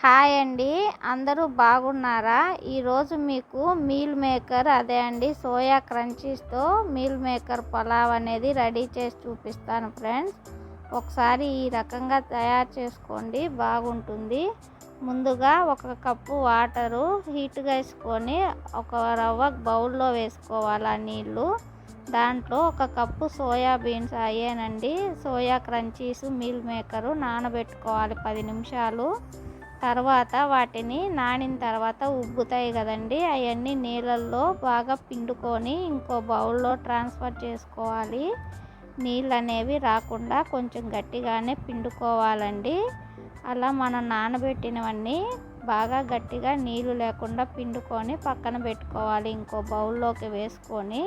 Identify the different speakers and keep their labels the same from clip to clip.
Speaker 1: Hi అండి. అందరూ బాగున్నారా? ఈరోజు మీకు మీల్ మేకర్ అదే అండి సోయా క్రంచీస్తో మీల్ మేకర్ పలావ్ అనేది రెడీ చేసి చూపిస్తాను ఫ్రెండ్స్. ఒకసారి ఈ రకంగా తయారు చేసుకోండి బాగుంటుంది. ముందుగా ఒక కప్పు వాటరు హీట్గా వేసుకొని ఒక రవ్వ బౌల్లో వేసుకోవాలి ఆ నీళ్ళు. దాంట్లో ఒక కప్పు సోయా బీన్స్ అయ్యానండి. సోయా క్రంచీస్ మీల్ మేకరు నానబెట్టుకోవాలి పది నిమిషాలు. తర్వాత వాటిని నానిన తర్వాత ఉబ్బుతాయి కదండి. అవన్నీ నీళ్ళల్లో బాగా పిండుకొని ఇంకో బౌల్లో ట్రాన్స్ఫర్ చేసుకోవాలి. నీళ్ళు అనేవి రాకుండా కొంచెం గట్టిగానే పిండుకోవాలండి. అలా మనం నానబెట్టినవన్నీ బాగా గట్టిగా నీళ్ళు లేకుండా పిండుకొని పక్కన పెట్టుకోవాలి. ఇంకో బౌల్లోకి వేసుకొని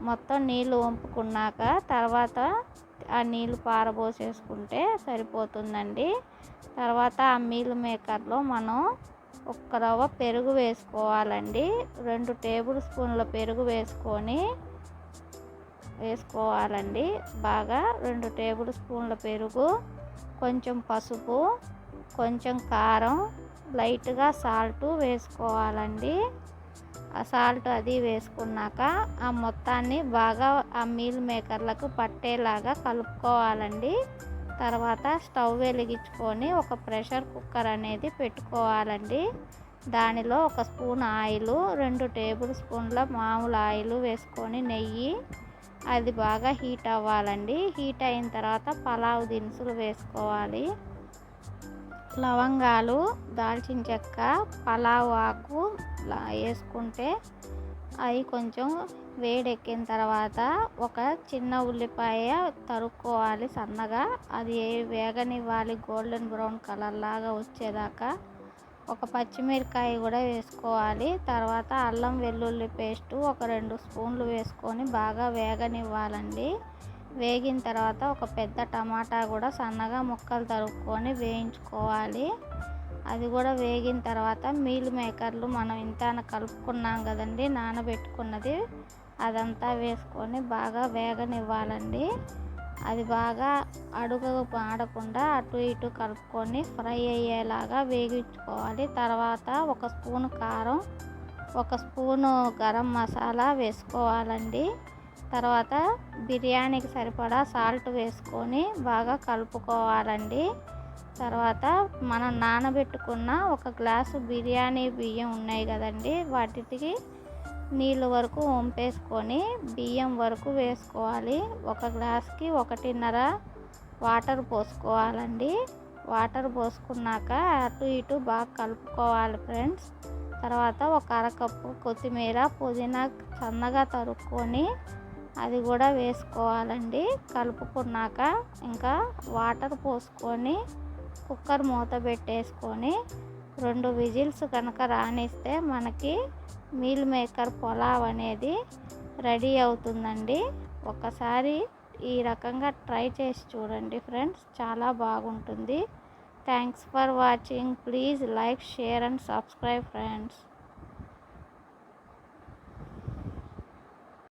Speaker 1: మొత్తం నీళ్ళు వంపుకున్నాక తర్వాత ఆ నీళ్ళు పారబోసేసుకుంటే సరిపోతుందండి. తర్వాత ఆ మీల్ మేకర్లో మనం ఒక్క రవ్వ పెరుగు వేసుకోవాలండి. రెండు టేబుల్ స్పూన్ల పెరుగు వేసుకొని వేసుకోవాలండి. బాగా రెండు టేబుల్ స్పూన్ల పెరుగు కొంచెం పసుపు కొంచెం కారం లైట్గా సాల్ట్ వేసుకోవాలండి. సాల్ట్ అది వేసుకున్నాక ఆ మొత్తాన్ని బాగా ఆ మీల్ మేకర్లకు పట్టేలాగా కలుపుకోవాలండి. తర్వాత స్టవ్ వెలిగించుకొని ఒక ప్రెషర్ కుక్కర్ అనేది పెట్టుకోవాలండి. దానిలో ఒక స్పూన్ ఆయిల్ రెండు టేబుల్ స్పూన్ల మామూలు ఆయిల్ వేసుకొని నెయ్యి అది బాగా హీట్ అవ్వాలండి. హీట్ అయిన తర్వాత పలావ్ దినుసులు వేసుకోవాలి. లవంగాలు దాల్చిన చెక్క పలావ్ ఆకు వేసుకుంటే అవి కొంచెం వేడెక్కిన తర్వాత ఒక చిన్న ఉల్లిపాయ తరుక్కోవాలి సన్నగా. అది వేగనివ్వాలి గోల్డెన్ బ్రౌన్ కలర్ లాగా వచ్చేదాకా. ఒక పచ్చిమిరకాయ కూడా వేసుకోవాలి. తర్వాత అల్లం వెల్లుల్లి పేస్టు ఒక రెండు స్పూన్లు వేసుకొని బాగా వేగనివ్వాలండి. వేగిన తర్వాత ఒక పెద్ద టమాటా కూడా సన్నగా ముక్కలు తరుక్కొని వేయించుకోవాలి. అది కూడా వేగిన తర్వాత మీల్ మేకర్లు మనం ఇంత కలుపుకున్నాం కదండి నానబెట్టుకున్నది. అదంతా వేసుకొని బాగా వేగనివ్వాలండి. అది బాగా అడుగు ఆడకుండా అటు ఇటు కలుపుకొని ఫ్రై అయ్యేలాగా వేగించుకోవాలి. తర్వాత ఒక స్పూన్ కారం ఒక స్పూను గరం మసాలా వేసుకోవాలండి. తర్వాత బిర్యానీకి సరిపడా సాల్ట్ వేసుకొని బాగా కలుపుకోవాలండి. తర్వాత మనం నానబెట్టుకున్న ఒక గ్లాసు బిర్యానీ బియ్యం ఉన్నాయి కదండి వాటికి నీళ్ళు వరకు వంపేసుకొని బియ్యం వరకు వేసుకోవాలి. ఒక గ్లాస్కి ఒకటిన్నర వాటర్ పోసుకోవాలండి. వాటర్ పోసుకున్నాక అటు ఇటు బాగా కలుపుకోవాలి ఫ్రెండ్స్. తర్వాత ఒక అరకప్పు కొత్తిమీర పుదీనా సన్నగా తరుక్కొని అది కూడా వేసుకోవాలండి. కలుపుకున్నాక ఇంకా వాటర్ పోసుకొని కుక్కర్ మూత పెట్టేసుకొని రెండు విజిల్స్ కనుక రానిస్తే మనకి మీల్ మేకర్ పొలావ్ అనేది రెడీ అవుతుందండి. ఒకసారి ఈ రకంగా ట్రై చేసి చూడండి ఫ్రెండ్స్. చాలా బాగుంటుంది. Thanks for watching. Please like share and subscribe friends.